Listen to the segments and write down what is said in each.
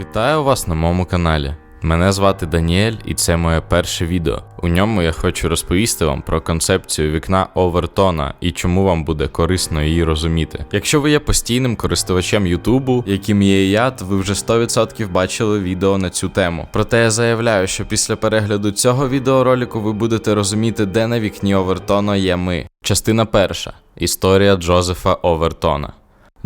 Вітаю вас на моєму каналі. Мене звати Даніель, і це моє перше відео. У ньому я хочу розповісти вам про концепцію вікна Овертона і чому вам буде корисно її розуміти. Якщо ви є постійним користувачем Ютубу, яким є і я, то ви вже 100% бачили відео на цю тему. Проте я заявляю, що після перегляду цього відеоролику ви будете розуміти, де на вікні Овертона є ми. Частина перша. Історія Джозефа Овертона.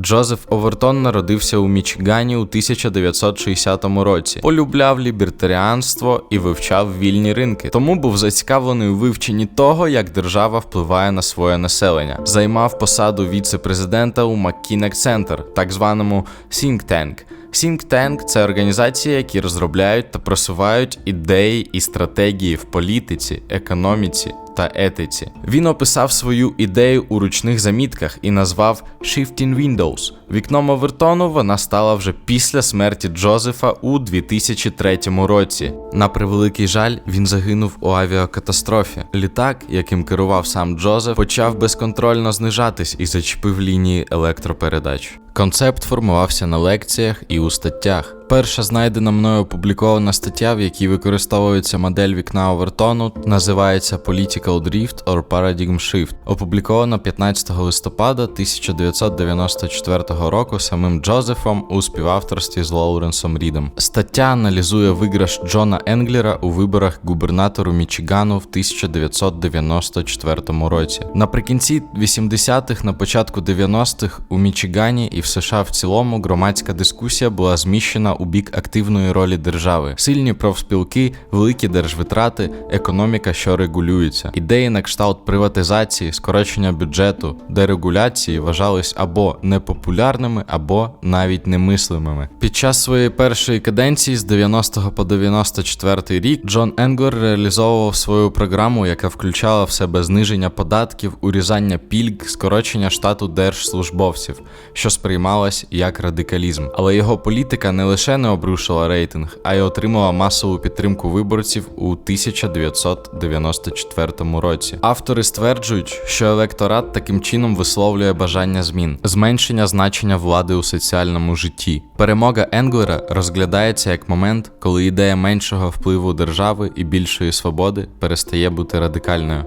Джозеф Овертон народився у Мічигані у 1960 році, полюбляв лібертаріанство і вивчав вільні ринки, тому був зацікавлений у вивченні того, як держава впливає на своє населення. Займав посаду віце-президента у McKinney Center, так званому Think Tank. Think Tank – це організації, які розробляють та просувають ідеї і стратегії в політиці, економіці та етиці. Він описав свою ідею у ручних замітках і назвав Shifting Windows. Вікном Овертону вона стала вже після смерті Джозефа у 2003 році. На превеликий жаль, він загинув у авіакатастрофі. Літак, яким керував сам Джозеф, почав безконтрольно знижатись і зачепив лінії електропередач. Концепт формувався на лекціях і у статтях. Перша знайдена мною опублікована стаття, в якій використовується модель вікна Овертону, називається Political Drift or Paradigm Shift, опублікована 15 листопада 1994 року самим Джозефом у співавторстві з Лоуренсом Рідом. Стаття аналізує виграш Джона Енглера у виборах губернатору Мічигану в 1994 році. Наприкінці 80-х, на початку 90-х у Мічигані і в США в цілому громадська дискусія була зміщена у бік активної ролі держави, сильні профспілки, великі держвитрати, економіка, що регулюється. Ідеї на кшталт приватизації, скорочення бюджету, дерегуляції вважались або непопулярними, або навіть немислимими. Під час своєї першої каденції з 90 по 94 рік Джон Енглер реалізовував свою програму, яка включала в себе зниження податків, урізання пільг, скорочення штату держслужбовців, що сприймалось як радикалізм. Але його політика не лише не обрушила рейтинг, а й отримала масову підтримку виборців у 1994 році. Автори стверджують, що електорат таким чином висловлює бажання змін, зменшення значення влади у соціальному житті. Перемога Енглера розглядається як момент, коли ідея меншого впливу держави і більшої свободи перестає бути радикальною.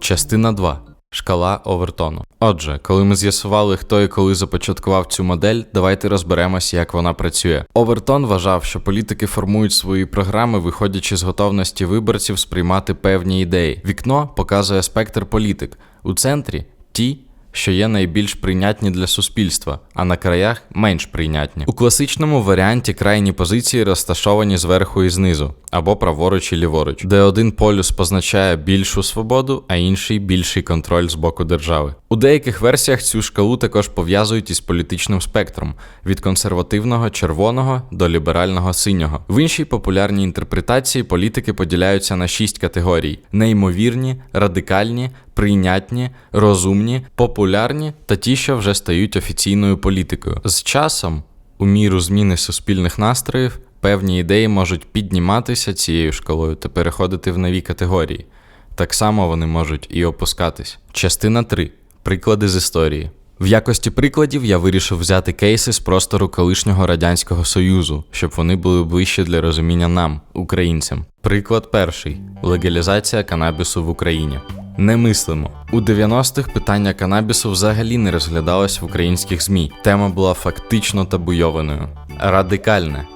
Частина 2. Шкала Овертону. Отже, коли ми з'ясували, хто і коли започаткував цю модель, давайте розберемось, як вона працює. Овертон вважав, що політики формують свої програми, виходячи з готовності виборців сприймати певні ідеї. Вікно показує спектр політик. У центрі ті, що є найбільш прийнятні для суспільства, а на краях менш прийнятні. У класичному варіанті крайні позиції розташовані зверху і знизу, або праворуч і ліворуч, де один полюс позначає більшу свободу, а інший більший контроль з боку держави. У деяких версіях цю шкалу також пов'язують із політичним спектром від консервативного червоного до ліберального синього. В іншій популярній інтерпретації політики поділяються на шість категорій: неймовірні, радикальні, прийнятні, розумні, популярні та ті, що вже стають офіційною політикою. З часом, у міру зміни суспільних настроїв, певні ідеї можуть підніматися цією шкалою та переходити в нові категорії. Так само вони можуть і опускатись. Частина 3. Приклади з історії. В якості прикладів я вирішив взяти кейси з простору колишнього радянського союзу, щоб вони були ближче для розуміння нам, українцям. Приклад перший: легалізація канабісу в Україні. Не мислимо. У 90-х питання канабісу взагалі не розглядалось в українських ЗМІ. Тема була фактично табуйованою. Радикальне.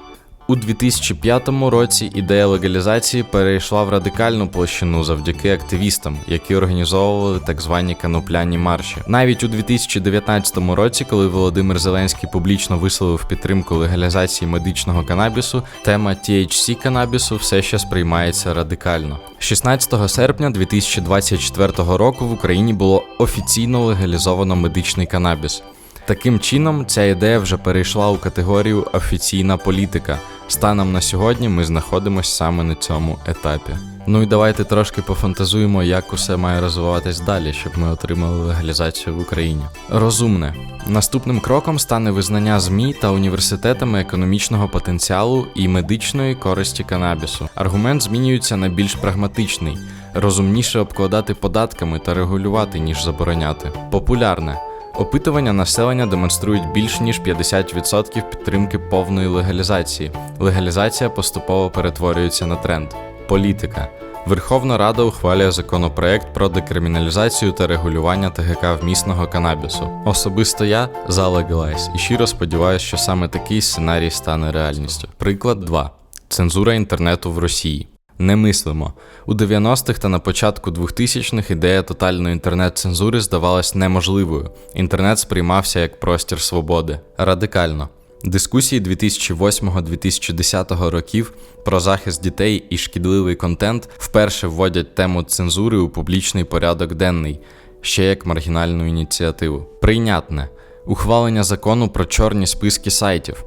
У 2005 році ідея легалізації перейшла в радикальну площину завдяки активістам, які організовували так звані канопляні марші. Навіть у 2019 році, коли Володимир Зеленський публічно висловив підтримку легалізації медичного канабісу, тема THC канабісу все ще сприймається радикально. 16 серпня 2024 року в Україні було офіційно легалізовано медичний канабіс. Таким чином, ця ідея вже перейшла у категорію офіційна політика. Станом на сьогодні ми знаходимося саме на цьому етапі. Ну і давайте трошки пофантазуємо, як усе має розвиватись далі, щоб ми отримали легалізацію в Україні. Розумне. Наступним кроком стане визнання ЗМІ та університетами економічного потенціалу і медичної користі канабісу. Аргумент змінюється на більш прагматичний, розумніше обкладати податками та регулювати, ніж забороняти. Популярне. Опитування населення демонструють більш ніж 50% підтримки повної легалізації. Легалізація поступово перетворюється на тренд. Політика. Верховна Рада ухвалює законопроект про декриміналізацію та регулювання ТГК вмісного канабісу. Особисто я за і щиро сподіваюся, що саме такий сценарій стане реальністю. Приклад 2. Цензура інтернету в Росії. Не мислимо. У 90-х та на початку 2000-х ідея тотальної інтернет-цензури здавалась неможливою. Інтернет сприймався як простір свободи. Радикально. Дискусії 2008-2010 років про захист дітей і шкідливий контент вперше вводять тему цензури у публічний порядок денний, ще як маргінальну ініціативу. Прийнятне ухвалення закону про чорні списки сайтів.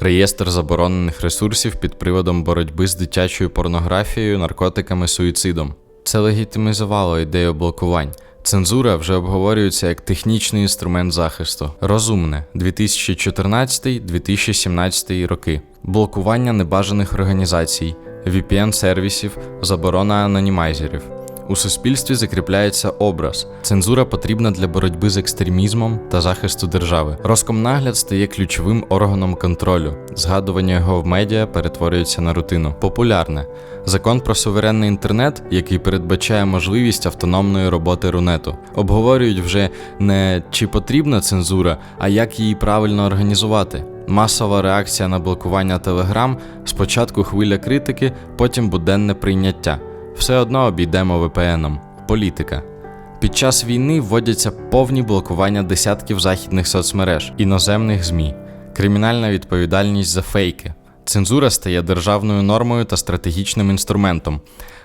Реєстр заборонених ресурсів під приводом боротьби з дитячою порнографією, наркотиками, суїцидом. Це легітимізувало ідею блокувань. Цензура вже обговорюється як технічний інструмент захисту. Розумне 2014-2017 роки. Блокування небажаних організацій, VPN-сервісів, заборона анонімайзерів. У суспільстві закріпляється образ. Цензура потрібна для боротьби з екстремізмом та захисту держави. Роскомнагляд стає ключовим органом контролю. Згадування його в медіа перетворюється на рутину. Популярне закон про суверенний інтернет, який передбачає можливість автономної роботи рунету. Обговорюють вже не чи потрібна цензура, а як її правильно організувати. Масова реакція на блокування Телеграм, спочатку хвиля критики, потім буденне прийняття. Все одно обійдемо VPN-ом. Політика. Під час війни вводяться повні блокування десятків західних соцмереж, іноземних ЗМІ, кримінальна відповідальність за фейки. Цензура стає державною нормою та стратегічним інструментом,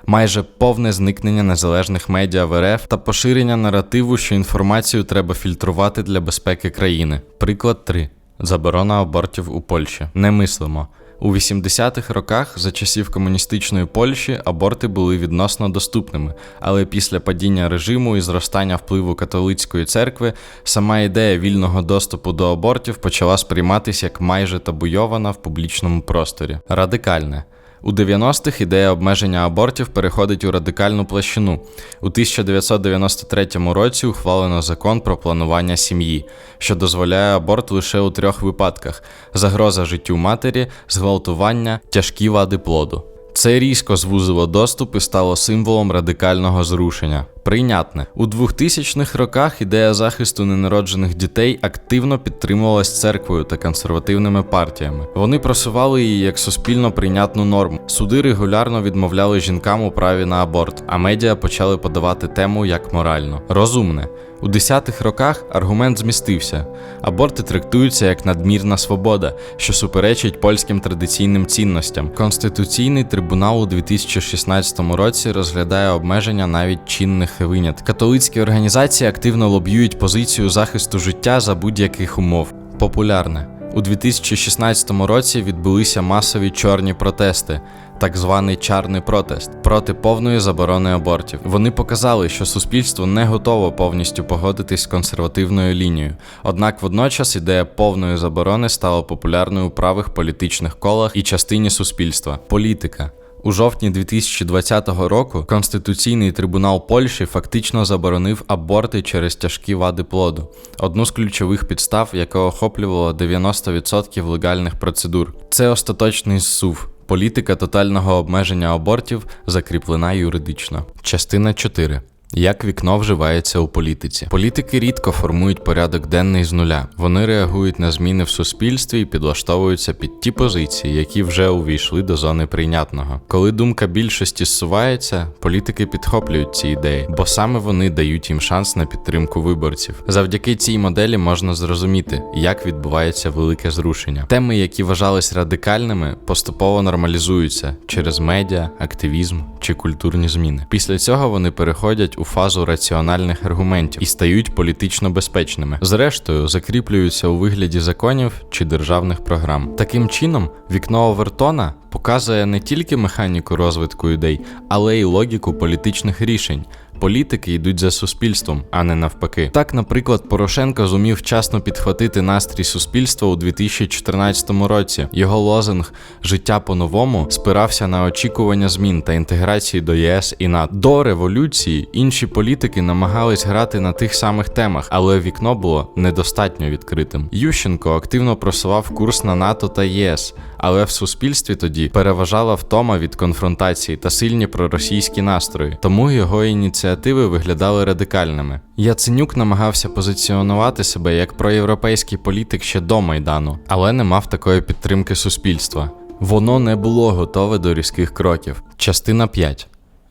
майже повне зникнення незалежних медіа в РФ та поширення наративу, що інформацію треба фільтрувати для безпеки країни. Приклад 3. Заборона абортів у Польщі. Не мислимо. У 80-х роках за часів комуністичної Польщі аборти були відносно доступними, але після падіння режиму і зростання впливу католицької церкви сама ідея вільного доступу до абортів почала сприйматися як майже табуйована в публічному просторі. Радикальне. У 90-х ідея обмеження абортів переходить у радикальну площину. У 1993 році ухвалено закон про планування сім'ї, що дозволяє аборт лише у трьох випадках: загроза життю матері, зґвалтування, тяжкі вади плоду. Це різко звузило доступ і стало символом радикального зрушення. Прийнятне у 2000-х роках ідея захисту ненароджених дітей активно підтримувалась церквою та консервативними партіями. Вони просували її як суспільно прийнятну норму. Суди регулярно відмовляли жінкам у праві на аборт, а медіа почали подавати тему як морально. Розумне. У 10-х роках аргумент змістився. Аборти трактуються як надмірна свобода, що суперечить польським традиційним цінностям. Конституційний трибунал у 2016 році розглядає обмеження навіть чинних винят. Католицькі організації активно лоб'юють позицію захисту життя за будь-яких умов. Популярне. У 2016 році відбулися масові чорні протести, так званий чарний протест проти повної заборони абортів. Вони показали, що суспільство не готово повністю погодитись з консервативною лінією. Однак водночас ідея повної заборони стала популярною у правих політичних колах і частині суспільства. Політика. У жовтні 2020 року Конституційний трибунал Польщі фактично заборонив аборти через тяжкі вади плоду, одну з ключових підстав, яка охоплювала 90% легальних процедур. Це остаточний зсув. Політика тотального обмеження абортів закріплена юридично. Частина 4. Як вікно вживається у політиці? Політики рідко формують порядок денний з нуля. Вони реагують на зміни в суспільстві і підлаштовуються під ті позиції, які вже увійшли до зони прийнятного. Коли думка більшості зсувається, політики підхоплюють ці ідеї, бо саме вони дають їм шанс на підтримку виборців. Завдяки цій моделі можна зрозуміти, як відбувається велике зрушення. Теми, які вважались радикальними, поступово нормалізуються через медіа, активізм чи культурні зміни. Після цього вони переходять у фазу раціональних аргументів і стають політично безпечними. Зрештою, закріплюються у вигляді законів чи державних програм. Таким чином, вікно Овертона показує не тільки механіку розвитку ідей, але й логіку політичних рішень. Політики йдуть за суспільством, а не навпаки. Так, наприклад, Порошенко зумів вчасно підхватити настрій суспільства у 2014 році. Його лозинг Життя по-новому спирався на очікування змін та інтеграції до ЄС і НАТО. До революції інші політики намагались грати на тих самих темах, але вікно було недостатньо відкритим. Ющенко активно просував курс на НАТО та ЄС, але в суспільстві тоді переважала втома від конфронтації та сильні проросійські настрої, тому його ініціативи виглядали радикальними. Яценюк намагався позиціонувати себе як проєвропейський політик ще до Майдану, але не мав такої підтримки суспільства. Воно не було готове до різких кроків. Частина 5.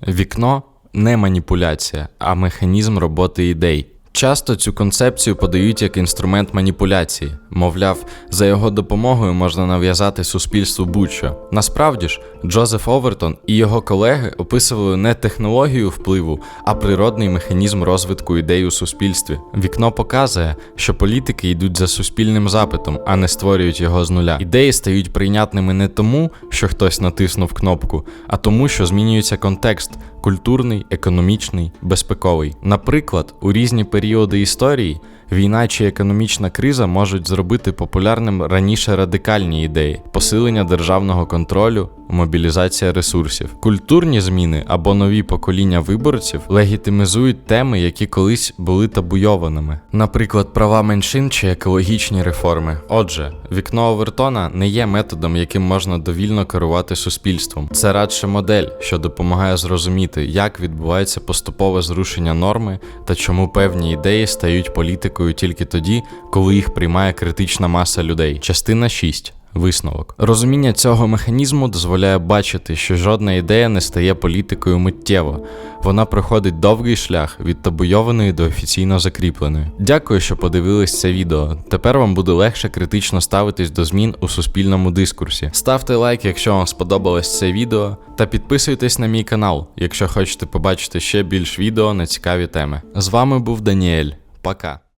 Вікно не маніпуляція, а механізм роботи ідей. Часто цю концепцію подають як інструмент маніпуляції, мовляв, за його допомогою можна нав'язати суспільству будь-що. Насправді ж, Джозеф Овертон і його колеги описували не технологію впливу, а природний механізм розвитку ідей у суспільстві. Вікно показує, що політики йдуть за суспільним запитом, а не створюють його з нуля. Ідеї стають прийнятними не тому, що хтось натиснув кнопку, а тому, що змінюється контекст культурний, економічний, безпековий. Наприклад, у різні періоди історії війна чи економічна криза можуть зробити популярним раніше радикальні ідеї: посилення державного контролю, мобілізація ресурсів. Культурні зміни або нові покоління виборців легітимізують теми, які колись були табуйованими, наприклад, права меншин чи екологічні реформи. Отже, вікно Овертона не є методом, яким можна довільно керувати суспільством. Це радше модель, що допомагає зрозуміти, як відбувається поступове зрушення норми та чому певні ідеї стають політикою тільки тоді, коли їх приймає критична маса людей. Частина 6. Висновок. Розуміння цього механізму дозволяє бачити, що жодна ідея не стає політикою миттєво. Вона проходить довгий шлях від табуйованої до офіційно закріпленої. Дякую, що подивились це відео. Тепер вам буде легше критично ставитись до змін у суспільному дискурсі. Ставте лайк, якщо вам сподобалось це відео, та підписуйтесь на мій канал, якщо хочете побачити ще більш відео на цікаві теми. З вами був Даніель. Пока.